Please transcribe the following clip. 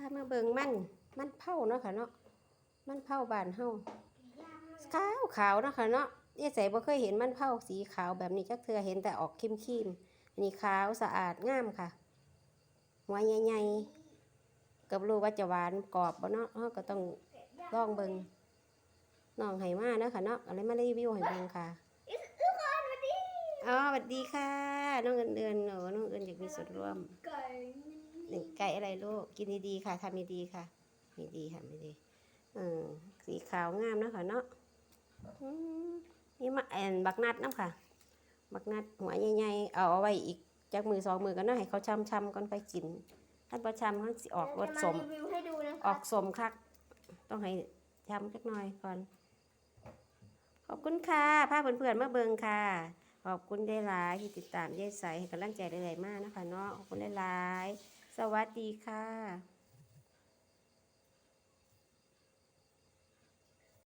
พามาเบิ่งมัน มันเผาเนาะค่ะเนาะ มันเผาบ้านเฮาขาวขาวๆเนาะค่ะเนาะยายใส่บ่เคยเห็นมันเผาสีขาวแบบนี้จักเทื่อเห็นแต่ออกครีมๆอันนี้ขาวสะอาดงามค่ะหัวใหญ่ๆกับรู้ว่าจะหวานกรอบบ่เนาะเฮาก็ต้องลองเบิ่งน้องให้มาเนาะค่ะเนาะอะไรมารีวิวให้เบิ่งค่ะทุกคนสวัสดีอ๋อสวัสดีค่ะ น้องเอิญเดือนหนูน้องเอิญอยากมีส่วนร่วมไก่ หนึ่งไก่อะไรลูกกินดีๆค่ะทำดีๆค่ะมีดีค่ะมีดีเออสีขาวงามเนาะค่ะเนาะอืมนี่มาแอนบักนัดน้ำค่ะ บักนัดหัวใหญ่ๆเอาเอาไว้อีกจากมือสองมือกันเนาะให้เขาช้ำๆก่อนไปกินถ้าประชำเขาสิออกรสสมจะารีวิวให้ดูนะออกสมคัก ต้องให้ช้ำสักหน่อยก่อน ขอบคุณค่ะพาเพื่อนๆมาเบิงค่ะ ขอบคุณได้หลายๆที่ติดตามยายใสให้กำลังใจได้หลายๆมากนะคะเนาะขอบคุณได้หลายๆ สวัสดีค่ะ